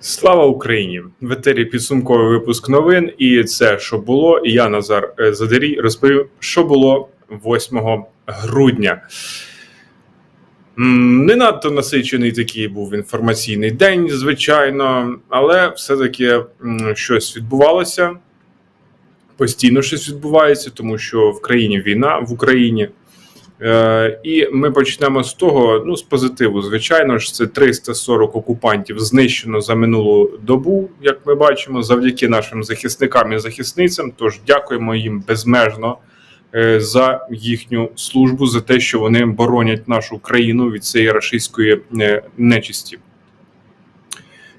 Слава Україні! В етері підсумковий випуск новин. І це що було. І я Назар е, Задарій розповів, що було 8 грудня. Не надто насичений такий був інформаційний день, звичайно, але все-таки щось відбувалося. Постійно щось відбувається, тому що в країні війна в Україні. Е, і ми почнемо з того, ну з позитиву. Звичайно ж, це 340 окупантів знищено за минулу добу, як ми бачимо, завдяки нашим захисникам і захисницям. Тож дякуємо їм безмежно е, за їхню службу, за те, що вони боронять нашу країну від цієї рашистської е, нечисті.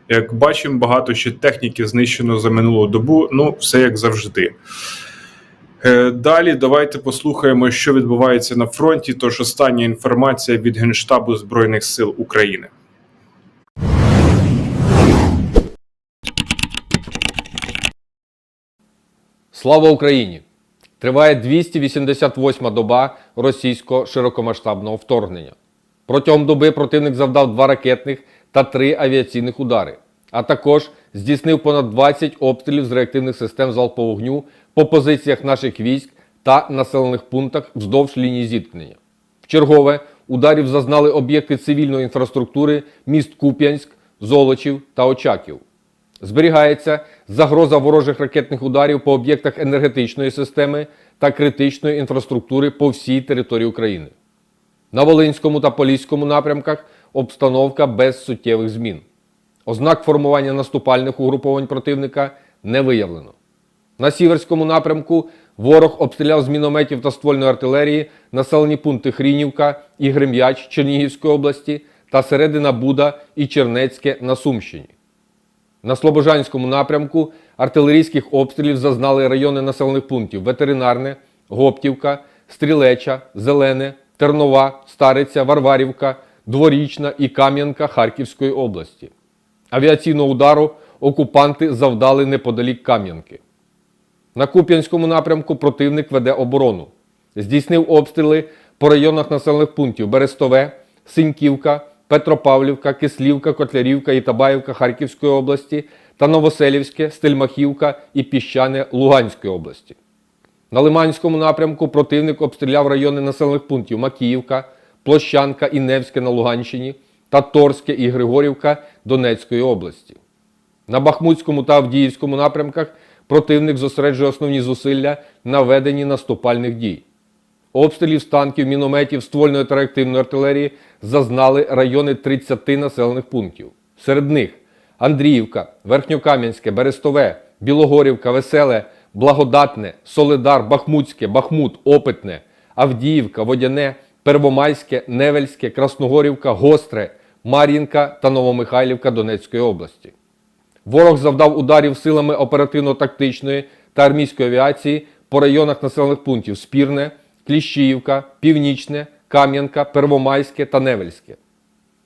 Як бачимо, багато ще техніки знищено за минулу добу. Ну, все як завжди. Е, Далі давайте послухаємо, що відбувається на фронті. Тож остання інформація від Генштабу Збройних сил України. Слава Україні! Триває 288 доба російського широкомасштабного вторгнення. Протягом доби противник завдав два ракетних та три авіаційних удари, а також здійснив понад 20 обстрілів з реактивних систем залпового вогню по позиціях наших військ та населених пунктах вздовж лінії зіткнення. В чергове ударів зазнали об'єкти цивільної інфраструктури міст Куп'янськ, Золочів та Очаків. Зберігається загроза ворожих ракетних ударів по об'єктах енергетичної системи та критичної інфраструктури по всій території України. На Волинському та Поліському напрямках обстановка без суттєвих змін. Ознак формування наступальних угруповань противника не виявлено. На Сіверському напрямку ворог обстріляв з мінометів та ствольної артилерії населені пункти Хрінівка і Грем'яч Чернігівської області та середина Буда і Чернецьке на Сумщині. На Слобожанському напрямку артилерійських обстрілів зазнали райони населених пунктів Ветеринарне, Гоптівка, Стрілеча, Зелене, Тернова, Стариця, Варварівка, Дворічна і Кам'янка Харківської області. Авіаційного удару окупанти завдали неподалік Кам'янки. На Куп'янському напрямку противник веде оборону. Здійснив обстріли по районах населених пунктів Берестове, Синьківка, Петропавлівка, Кислівка, Котлярівка і Табаївка Харківської області та Новоселівське, Стельмахівка і Піщане Луганської області. На Лиманському напрямку противник обстріляв райони населених пунктів Макіївка, Площанка і Невське на Луганщині та Торське і Григорівка Донецької області. На Бахмутському та Авдіївському напрямках противник зосереджує основні зусилля на веденні наступальних дій. Обстрілів з танків, мінометів, ствольної та реактивної артилерії зазнали райони 30 населених пунктів. Серед них Андріївка, Верхньокам'янське, Берестове, Білогорівка, Веселе, Благодатне, Солидар, Бахмутське, Бахмут, Опитне, Авдіївка, Водяне, Первомайське, Невельське, Красногорівка, Гостре, Мар'їнка та Новомихайлівка Донецької області. Ворог завдав ударів силами оперативно-тактичної та армійської авіації по районах населених пунктів Спірне, Кліщіївка, Північне, Кам'янка, Первомайське та Невельське.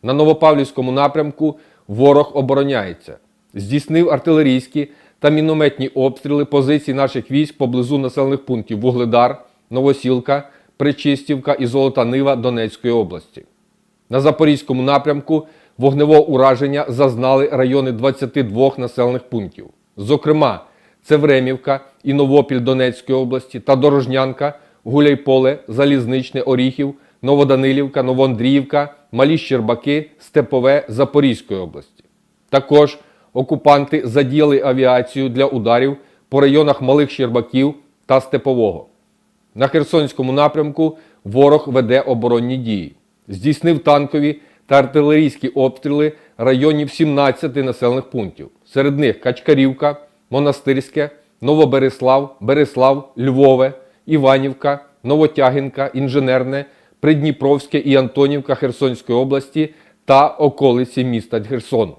На Новопавлівському напрямку ворог обороняється. Здійснив артилерійські та мінометні обстріли позицій наших військ поблизу населених пунктів Вугледар, Новосілка, Причистівка і Золота Нива Донецької області. На Запорізькому напрямку вогневого ураження зазнали райони 22 населених пунктів. Зокрема, це Времівка і Новопіль Донецької області та Дорожнянка, Гуляйполе, Залізничне, Оріхів, Новоданилівка, Новоандріївка, Малі Щербаки, Степове Запорізької області. Також окупанти задіяли авіацію для ударів по районах Малих Щербаків та Степового. На Херсонському напрямку ворог веде оборонні дії. Здійснив танкові та артилерійські обстріли районів 17 населених пунктів. Серед них Качкарівка, Монастирське, Новобереслав, Береслав, Львове, Іванівка, Новотягінка, Інженерне, Придніпровське і Антонівка Херсонської області та околиці міста Херсону.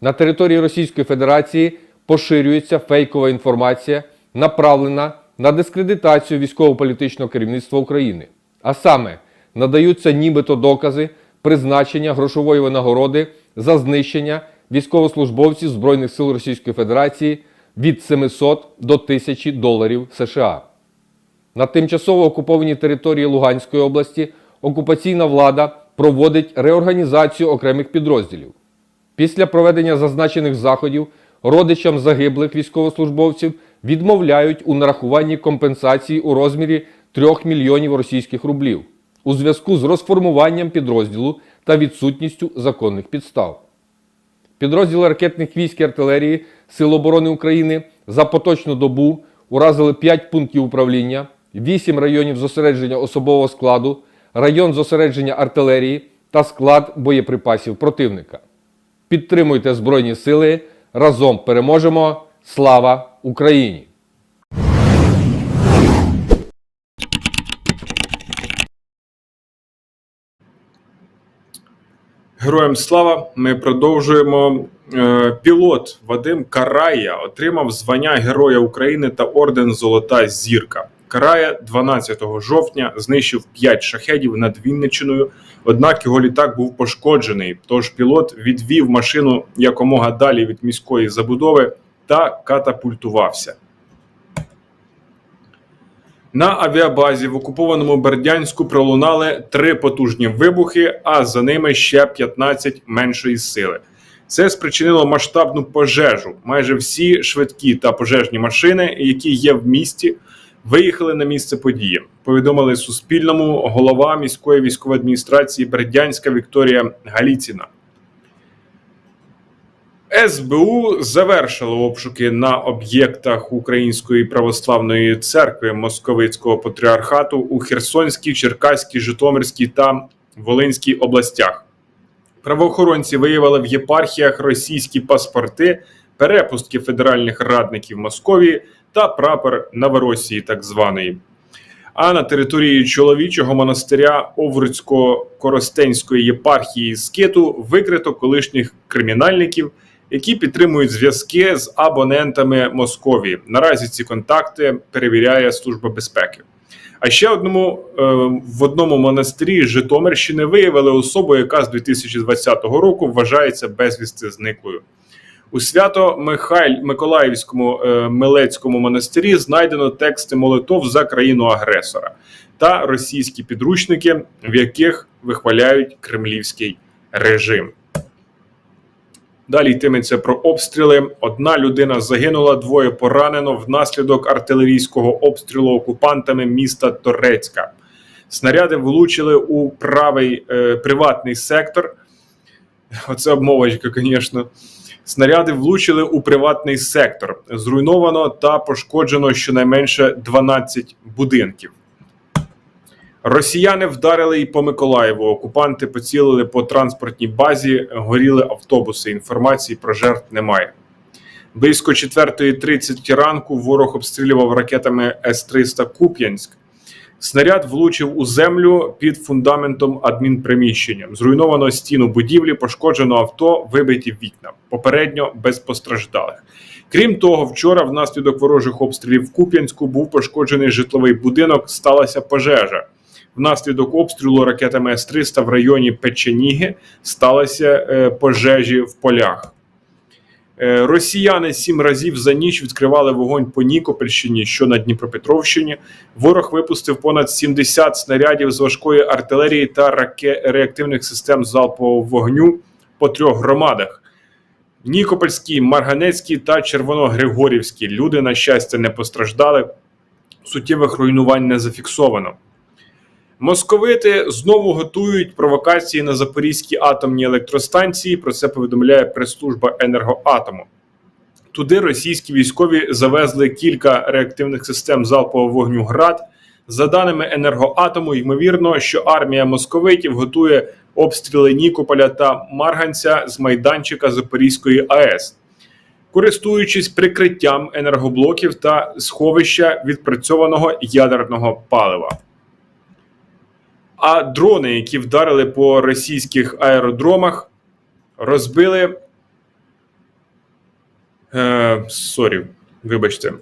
На території Російської Федерації поширюється фейкова інформація, направлена на дискредитацію військово-політичного керівництва України. А саме надаються нібито докази призначення грошової винагороди за знищення військовослужбовців Збройних сил Російської Федерації від 700 до 1000 доларів США. На тимчасово окупованій території Луганської області окупаційна влада проводить реорганізацію окремих підрозділів. Після проведення зазначених заходів родичам загиблих військовослужбовців відмовляють у нарахуванні компенсації у розмірі 3 мільйонів російських рублів у зв'язку з розформуванням підрозділу та відсутністю законних підстав. Підрозділи ракетних військ і артилерії Сил оборони України за поточну добу уразили 5 пунктів управління, 8 районів зосередження особового складу, район зосередження артилерії та склад боєприпасів противника. Підтримуйте Збройні Сили. Разом переможемо! Слава Україні! Героям слава! Ми продовжуємо. Е, Пілот Вадим Карая отримав звання Героя України та орден Золота Зірка. Карая 12 жовтня знищив 5 шахедів над Вінничиною, однак його літак був пошкоджений. Тож пілот відвів машину якомога далі від міської забудови та катапультувався. На авіабазі в окупованому Бердянську пролунали три потужні вибухи, а за ними ще 15 меншої сили. Це спричинило масштабну пожежу. Майже всі швидкі та пожежні машини, які є в місті, виїхали на місце події. Повідомили Суспільному голова міської військової адміністрації Бердянська Вікторія Галіціна. СБУ завершило обшуки на об'єктах Української православної церкви Московицького патріархату у Херсонській, Черкаській, Житомирській та Волинській областях. Правоохоронці виявили в єпархіях російські паспорти, перепустки федеральних радників Московії та прапор Новоросії, так званої. А на території чоловічого монастиря Овруцько-Коростенської єпархії Скиту викрито колишніх кримінальників, які підтримують зв'язки з абонентами Московії. Наразі ці контакти перевіряє Служба безпеки. А ще одному е, в одному монастирі Житомирщини виявили особу, яка з 2020 року вважається безвісти зниклою. У свято Михайль Миколаївському е, Милецькому монастирі знайдено тексти молитов за країну агресора та російські підручники, в яких вихваляють кремлівський режим. Далі йтиметься про обстріли. Одна людина загинула, двоє поранено внаслідок артилерійського обстрілу окупантами міста Торецька. Снаряди влучили у правий е, приватний сектор. Оце обмовочка, звісно. Снаряди влучили у приватний сектор. Зруйновано та пошкоджено щонайменше 12 будинків. Росіяни вдарили і по Миколаєву. Окупанти поцілили по транспортній базі, горіли автобуси. Інформації про жертв немає. Близько 4.30 ранку ворог обстрілював ракетами С-300 Куп'янськ. Снаряд влучив у землю під фундаментом адмінприміщення. Зруйновано стіну будівлі, пошкоджено авто, вибиті вікна. Попередньо без постраждалих. Крім того, вчора, внаслідок ворожих обстрілів в Куп'янську, був пошкоджений житловий будинок. Сталася пожежа. Внаслідок обстрілу ракетами С-300 в районі Печеніги сталися е, пожежі в полях. Е, Росіяни сім разів за ніч відкривали вогонь по Нікопольщині, що на Дніпропетровщині. Ворог випустив понад 70 снарядів з важкої артилерії та раке... реактивних систем залпового вогню по трьох громадах: Нікопольській, Марганецькій та Червоногригорівській. Люди, на щастя, не постраждали. Суттєвих руйнувань не зафіксовано. Московити знову готують провокації на Запорізькій атомній електростанції. Про це повідомляє прес-служба енергоатому. Туди російські військові завезли кілька реактивних систем залпового вогню ГРАД. За даними енергоатому, ймовірно, що армія московитів готує обстріли Нікополя та Марганця з майданчика Запорізької АЕС, користуючись прикриттям енергоблоків та сховища відпрацьованого ядерного палива. А дрони, які вдарили по російських аеродромах, розбили. Е, Сорі, вибачте.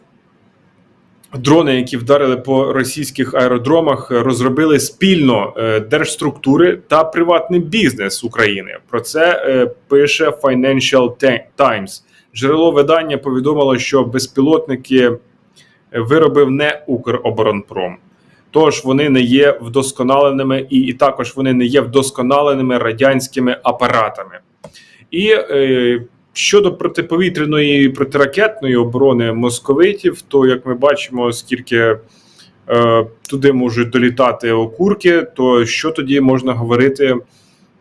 Дрони, які вдарили по російських аеродромах, розробили спільно е, держструктури та приватний бізнес України. Про це е, пише Financial Times. Джерело видання повідомило, що безпілотники виробив не Укроборонпром. Тож вони не є вдосконаленими, і, і також вони не є вдосконаленими радянськими апаратами. І е, щодо протиповітряної і протиракетної оборони московитів, то як ми бачимо, скільки е, туди можуть долітати окурки, то що тоді можна говорити е,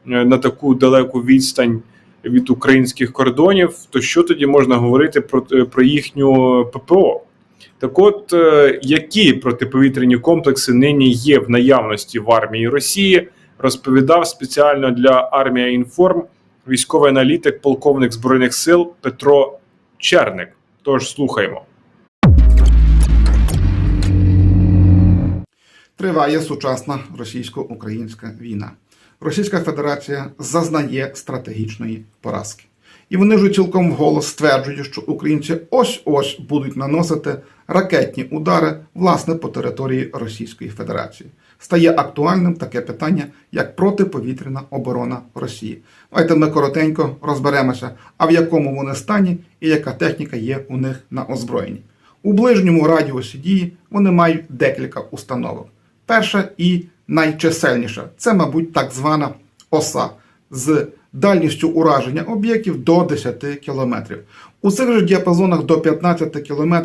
на таку далеку відстань від українських кордонів, то що тоді можна говорити про, про їхню ППО? Так от, е, які протиповітряні комплекси нині є в наявності в армії Росії, розповідав спеціально для армія інформ військовий аналітик, полковник збройних сил Петро Черник. Тож слухаємо. Триває сучасна російсько-українська війна. Російська Федерація зазнає стратегічної поразки. І вони вже цілком вголос стверджують, що українці ось-ось будуть наносити ракетні удари власне по території Російської Федерації. Стає актуальним таке питання, як протиповітряна оборона Росії. Давайте ми коротенько розберемося, а в якому вони стані і яка техніка є у них на озброєнні. У ближньому радіусі дії вони мають декілька установок. Перша і найчисельніша це, мабуть, так звана оса з дальністю ураження об'єктів до 10 км. У цих же діапазонах до 15 км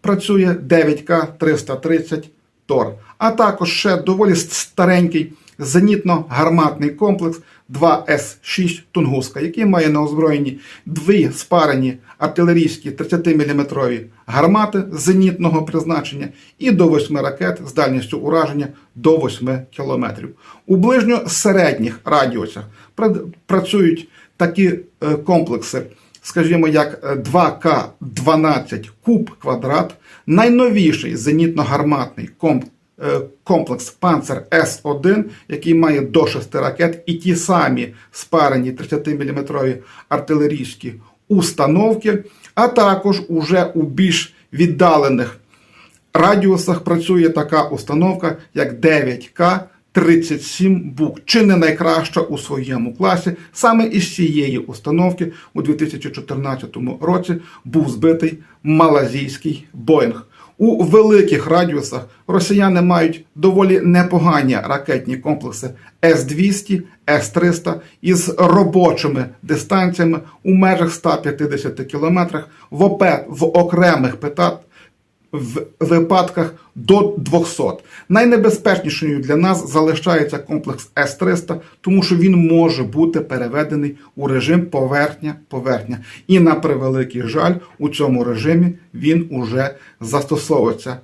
працює 9К330 ТОР, а також ще доволі старенький зенітно-гарматний комплекс 2С6 Тунгуска, який має на озброєнні дві спарені артилерійські 30-мм гармати зенітного призначення і до 8 ракет з дальністю ураження до 8 км. У ближньо-середніх радіусах пра- працюють такі е, комплекси, скажімо, як е, 2К12 куб квадрат, найновіший зенітно-гарматний е, комплекс Панцер С1, який має до 6 ракет, і ті самі спарені 30-мм артилерійські установки, а також уже у більш віддалених радіусах працює така установка, як 9К. 37 бук, чи не найкраща у своєму класі. Саме із цієї установки у 2014 році був збитий малазійський Боїнг. У великих радіусах росіяни мають доволі непогані ракетні комплекси С-200, С-300 із робочими дистанціями у межах 150 км в, опе- в окремих питах в випадках до 200. Найнебезпечнішою для нас залишається комплекс С-300, тому що він може бути переведений у режим поверхня-поверхня. І на превеликий жаль, у цьому режимі він уже застосовується.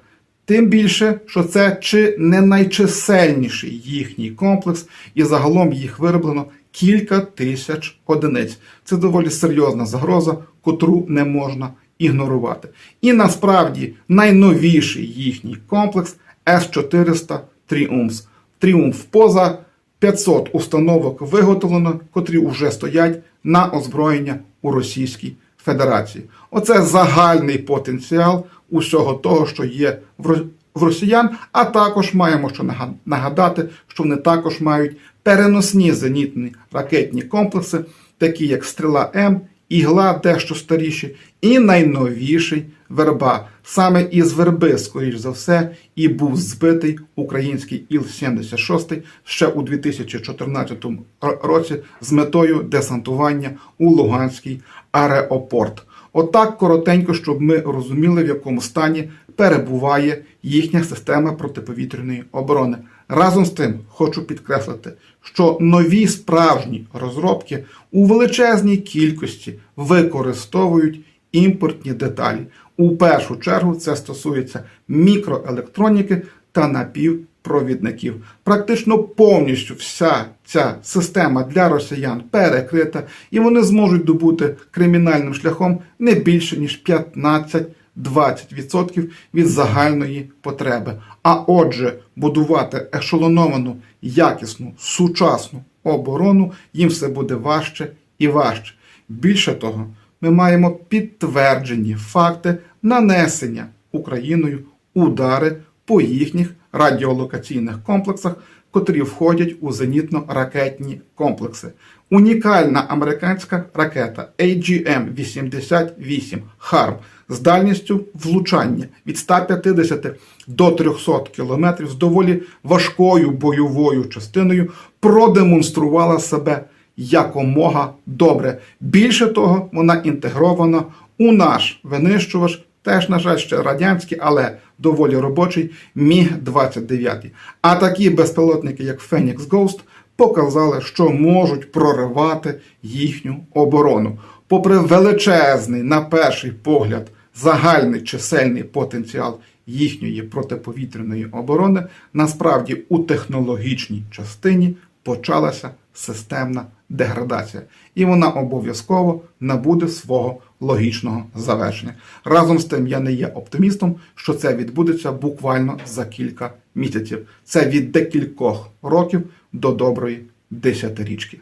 Тим більше, що це чи не найчисельніший їхній комплекс, і загалом їх вироблено кілька тисяч одиниць. Це доволі серйозна загроза, котру не можна ігнорувати. І насправді найновіший їхній комплекс С-400 Тріумф. Тріумф поза 500 установок виготовлено, котрі вже стоять на озброєння у Російській Федерації. Оце загальний потенціал усього того, що є в росіян, а також маємо що нагадати, що вони також мають переносні зенітні ракетні комплекси, такі як Стріла М, Ігла дещо старіші, і найновіший верба. Саме із верби, скоріш за все, і був збитий український Іл-76 ще у 2014 році з метою десантування у Луганський аеропорт. Отак коротенько, щоб ми розуміли, в якому стані перебуває їхня система протиповітряної оборони. Разом з тим, хочу підкреслити, що нові справжні розробки у величезній кількості використовують імпортні деталі. У першу чергу це стосується мікроелектроніки та напівпровідників. Практично повністю вся ця система для росіян перекрита, і вони зможуть добути кримінальним шляхом не більше ніж 15 20% від загальної потреби. А отже, будувати ешелоновану, якісну, сучасну оборону їм все буде важче і важче. Більше того, ми маємо підтверджені факти нанесення Україною удари по їхніх радіолокаційних комплексах, котрі входять у зенітно-ракетні комплекси. Унікальна американська ракета AGM-88 HARM з дальністю влучання від 150 до 300 км з доволі важкою бойовою частиною продемонструвала себе якомога добре. Більше того, вона інтегрована у наш винищувач, теж, на жаль, ще радянський, але доволі робочий Міг-29. А такі безпілотники, як Phoenix Ghost, показали, що можуть проривати їхню оборону. Попри величезний, на перший погляд, загальний чисельний потенціал їхньої протиповітряної оборони, насправді у технологічній частині почалася системна деградація, і вона обов'язково набуде свого логічного завершення. Разом з тим, я не є оптимістом, що це відбудеться буквально за кілька місяців. Це від декількох років до доброї десятирічки.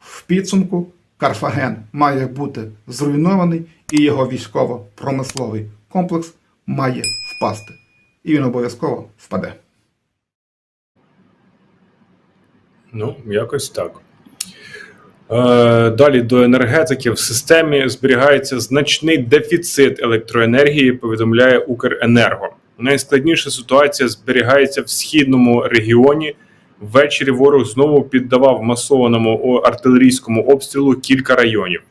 В підсумку Карфаген має бути зруйнований, і його військово-промисловий комплекс має впасти. І він обов'язково впаде. Ну, якось так. Е, далі до енергетики в системі зберігається значний дефіцит електроенергії, повідомляє Укренерго. Найскладніша ситуація зберігається в східному регіоні. Ввечері ворог знову піддавав масованому артилерійському обстрілу кілька районів.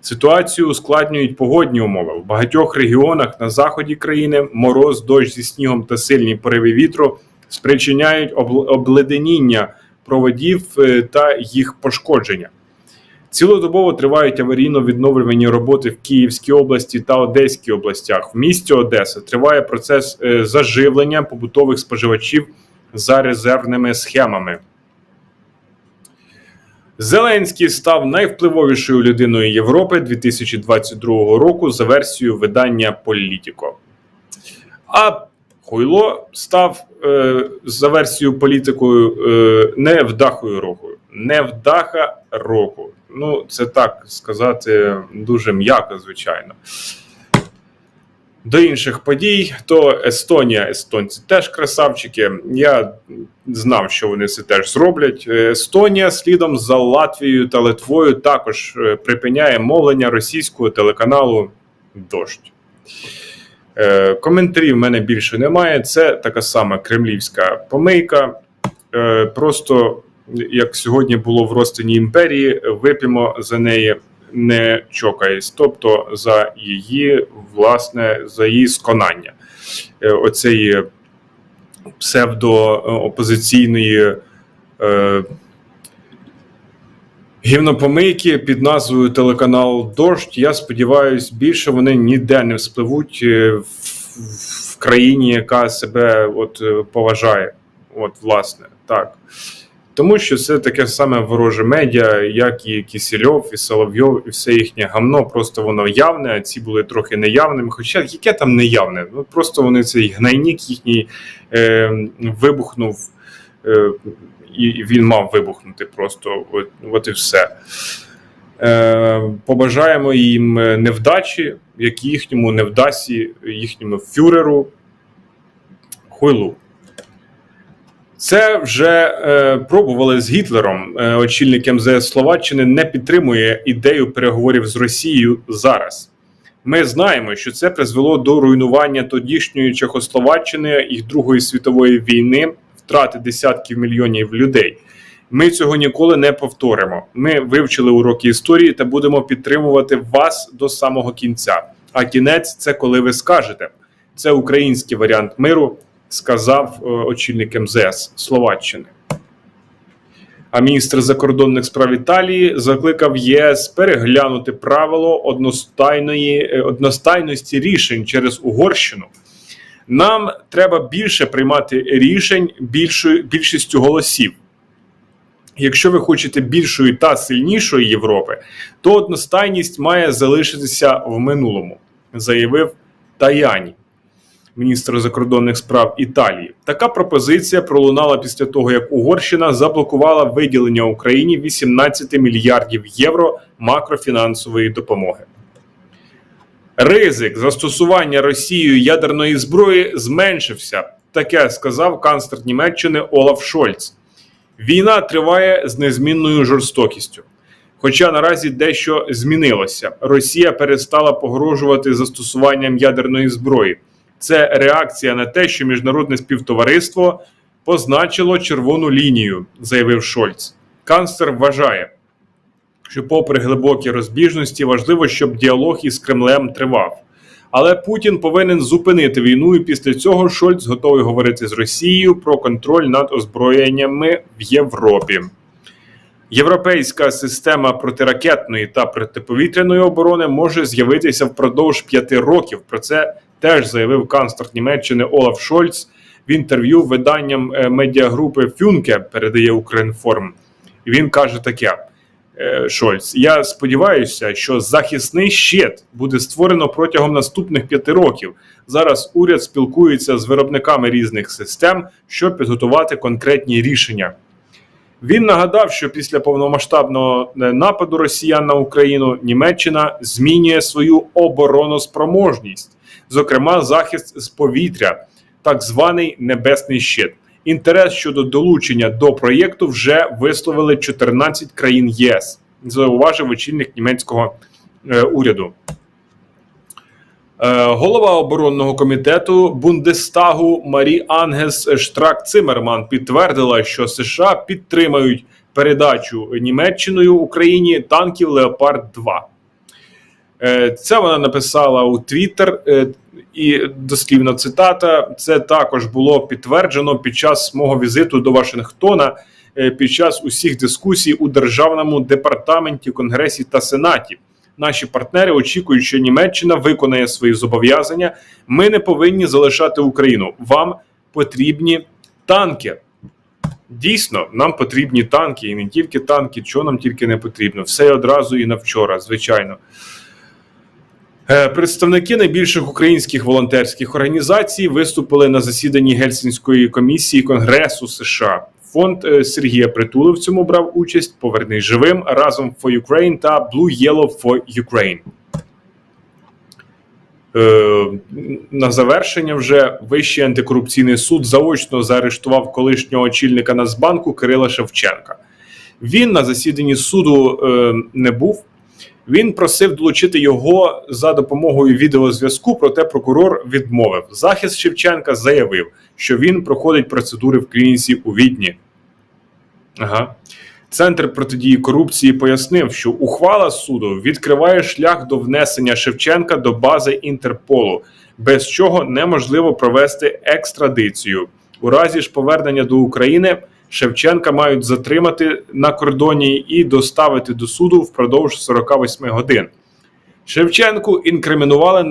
Ситуацію ускладнюють погодні умови. В багатьох регіонах на заході країни мороз, дощ зі снігом та сильні пориви вітру спричиняють обледеніння проводів е, та їх пошкодження. Цілодобово тривають аварійно-відновлювані роботи в Київській області та Одеській областях. В місті Одеса триває процес е, заживлення побутових споживачів за резервними схемами. Зеленський став найвпливовішою людиною Європи 2022 року за версією видання Політіко. А Хуйло став е, за версією політикою е, невдахою року. Невдаха року. Ну, це так сказати дуже м'яко, звичайно. До інших подій, то Естонія, естонці теж красавчики. Я знав, що вони це теж зроблять. Естонія слідом за Латвією та Литвою також е, припиняє мовлення російського телеканалу Дождь. Е, Коментарів в мене більше немає. Це така сама кремлівська помийка. Е, Просто як сьогодні було в розтині імперії, вип'ємо за неї не чокаясь, тобто за її власне за її сконання Е, оцеї псевдоопозиційної е, гівнопомийки під назвою телеканал Дождь. Я сподіваюся, більше вони ніде не вспливуть е, в, в країні, яка себе от е, поважає. От, власне, так. Тому що це таке саме вороже медіа, як і Кісельов, і Соловйов, і все їхнє гамно. Просто воно явне, а ці були трохи неявними. Хоча яке там неявне? Ну просто вони цей гнайник їхній е, вибухнув, е, і він мав вибухнути просто. От, от і все. Е, побажаємо їм невдачі, як і їхньому невдасі, їхньому фюреру Хуйлу. Це вже е, пробували з Гітлером. Е, очільник МЗС Словаччини не підтримує ідею переговорів з Росією зараз. Ми знаємо, що це призвело до руйнування тодішньої Чехословаччини і Другої світової війни, втрати десятків мільйонів людей. Ми цього ніколи не повторимо. Ми вивчили уроки історії та будемо підтримувати вас до самого кінця. А кінець це коли ви скажете. Це український варіант миру сказав е, очільник МЗС Словаччини. А міністр закордонних справ Італії закликав ЄС переглянути правило одностайної е, одностайності рішень через Угорщину. Нам треба більше приймати рішень більшою більшістю голосів. Якщо ви хочете більшої та сильнішої Європи, то одностайність має залишитися в минулому, заявив Таяні міністра закордонних справ Італії. Така пропозиція пролунала після того, як Угорщина заблокувала виділення Україні 18 мільярдів євро макрофінансової допомоги. Ризик застосування Росією ядерної зброї зменшився. Таке сказав канцлер Німеччини Олаф Шольц. Війна триває з незмінною жорстокістю. Хоча наразі дещо змінилося. Росія перестала погрожувати застосуванням ядерної зброї. Це реакція на те, що міжнародне співтовариство позначило червону лінію, заявив Шольц. Канцлер вважає, що, попри глибокі розбіжності, важливо, щоб діалог із Кремлем тривав. Але Путін повинен зупинити війну, і після цього Шольц готовий говорити з Росією про контроль над озброєннями в Європі. Європейська система протиракетної та протиповітряної оборони може з'явитися впродовж п'яти років. Про це теж заявив канцлер Німеччини Олаф Шольц в інтерв'ю виданням е, медіагрупи Фюнке передає Укрінформ. І він каже таке: е, Шольц: Я сподіваюся, що захисний щит буде створено протягом наступних п'яти років. Зараз уряд спілкується з виробниками різних систем, щоб підготувати конкретні рішення. Він нагадав, що після повномасштабного е, нападу Росіян на Україну Німеччина змінює свою обороноспроможність, зокрема захист з повітря, так званий небесний щит. Інтерес щодо долучення до проєкту вже висловили 14 країн ЄС, зауважив очільник німецького е, уряду. Е, Голова оборонного комітету Бундестагу Марі Ангес Штрак Цимерман підтвердила, що США підтримають передачу Німеччиною Україні танків Леопард 2 Е, Це вона написала у Твіттер, е, і дослівна цитата. Це також було підтверджено під час мого візиту до Вашингтона е, під час усіх дискусій у державному департаменті, конгресі та сенаті. Наші партнери очікують, що Німеччина виконає свої зобов'язання. Ми не повинні залишати Україну. Вам потрібні танки. Дійсно, нам потрібні танки, і не тільки танки, що нам тільки не потрібно. Все одразу і на вчора, звичайно. Е, Представники найбільших українських волонтерських організацій виступили на засіданні Гельсінської комісії Конгресу США. Фонд е, Сергія Притули в цьому брав участь. Повернись живим разом for Ukraine та Blue Yellow for Ukraine. Е, на завершення вже Вищий антикорупційний суд заочно заарештував колишнього очільника Нацбанку Кирила Шевченка. Він на засіданні суду не був. Він просив долучити його за допомогою відеозв'язку, проте прокурор відмовив. Захист Шевченка заявив, що він проходить процедури в клініці у Відні. Ага. Центр протидії корупції пояснив, що ухвала суду відкриває шлях до внесення Шевченка до бази Інтерполу, без чого неможливо провести екстрадицію. У разі ж повернення до України Шевченка мають затримати на кордоні і доставити до суду впродовж 48 годин. Шевченку інкримінували е,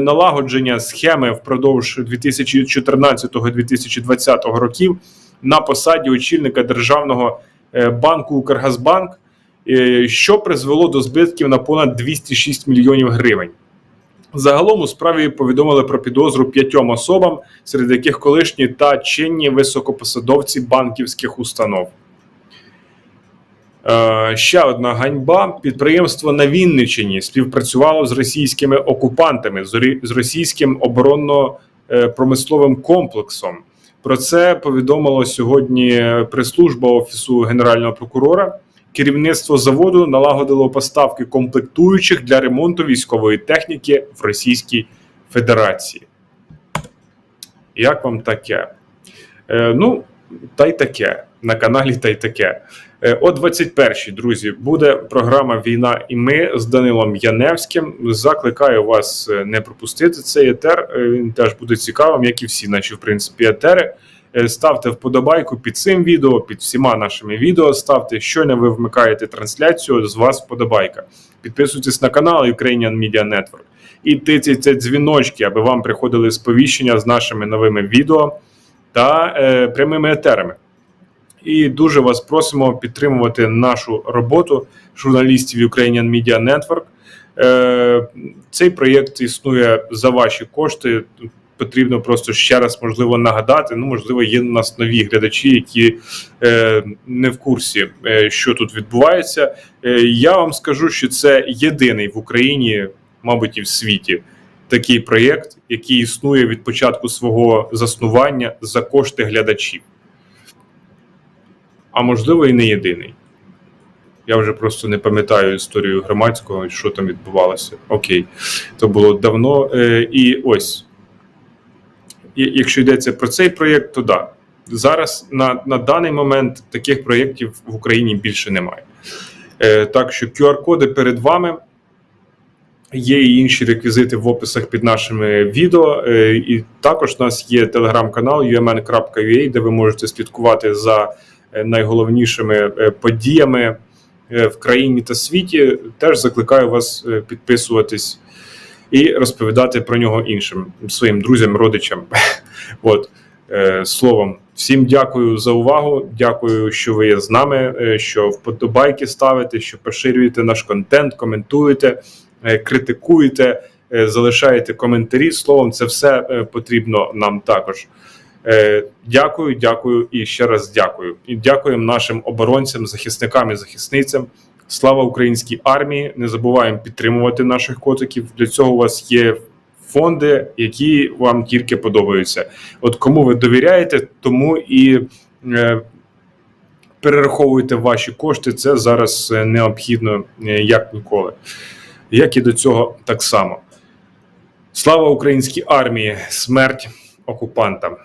налагодження схеми впродовж 2014-2020 років на посаді очільника державного е, банку Укргазбанк, е, що призвело до збитків на понад 206 мільйонів гривень. Загалом у справі повідомили про підозру п'ятьом особам, серед яких колишні та чинні високопосадовці банківських установ. Е, ще одна ганьба. Підприємство на Вінниччині співпрацювало з російськими окупантами, з російським оборонно-промисловим комплексом. Про це повідомило сьогодні прес-служба Офісу Генерального прокурора. Керівництво заводу налагодило поставки комплектуючих для ремонту військової техніки в Російській Федерації. Як вам таке? Е, ну, та й таке. На каналі та й таке. Е, О 21-й, друзі, буде програма Війна і ми з Данилом Яневським. Закликаю вас е, не пропустити цей етер. Е, Він теж буде цікавим, як і всі наші, в принципі, етери. Е, Ставте вподобайку під цим відео, під всіма нашими відео. Ставте, щойно ви вмикаєте трансляцію, з вас вподобайка. Підписуйтесь на канал Ukrainian Media Network і тицяйте дзвіночки, аби вам приходили сповіщення з нашими новими відео та е, прямими етерами. І дуже вас просимо підтримувати нашу роботу журналістів Ukrainian Media Network. Е, Цей проєкт існує за ваші кошти. Потрібно просто ще раз можливо нагадати. Ну, можливо, є у нас нові глядачі, які е, не в курсі, е, що тут відбувається. Е, я вам скажу, що це єдиний в Україні, мабуть, і в світі такий проєкт, який існує від початку свого заснування за кошти глядачів а можливо і не єдиний. Я вже просто не пам'ятаю історію громадського, що там відбувалося. Окей, то було давно. Е, І ось, якщо йдеться про цей проєкт, то да. Зараз на, на даний момент таких проєктів в Україні більше немає. Е, Так що QR-коди перед вами. Є і інші реквізити в описах під нашими відео. Е, І також у нас є телеграм-канал umn.ua, де ви можете слідкувати за е, найголовнішими е, подіями е, в країні та світі. Теж закликаю вас підписуватись і розповідати про нього іншим своїм друзям, родичам. От е, словом, всім дякую за увагу. Дякую, що ви є з нами, е, що вподобайки ставите, що поширюєте наш контент, коментуєте, е, критикуєте, залишаєте коментарі. Словом, це все потрібно нам також. Дякую, дякую і ще раз дякую. І дякуємо нашим оборонцям, захисникам і захисницям. Слава українській армії! Не забуваємо підтримувати наших котиків. Для цього у вас є фонди, які вам тільки подобаються. От кому ви довіряєте, тому і е, перераховуйте ваші кошти. Це зараз е, необхідно е, як ніколи. Як і до цього, так само. Слава українській армії! Смерть окупантам!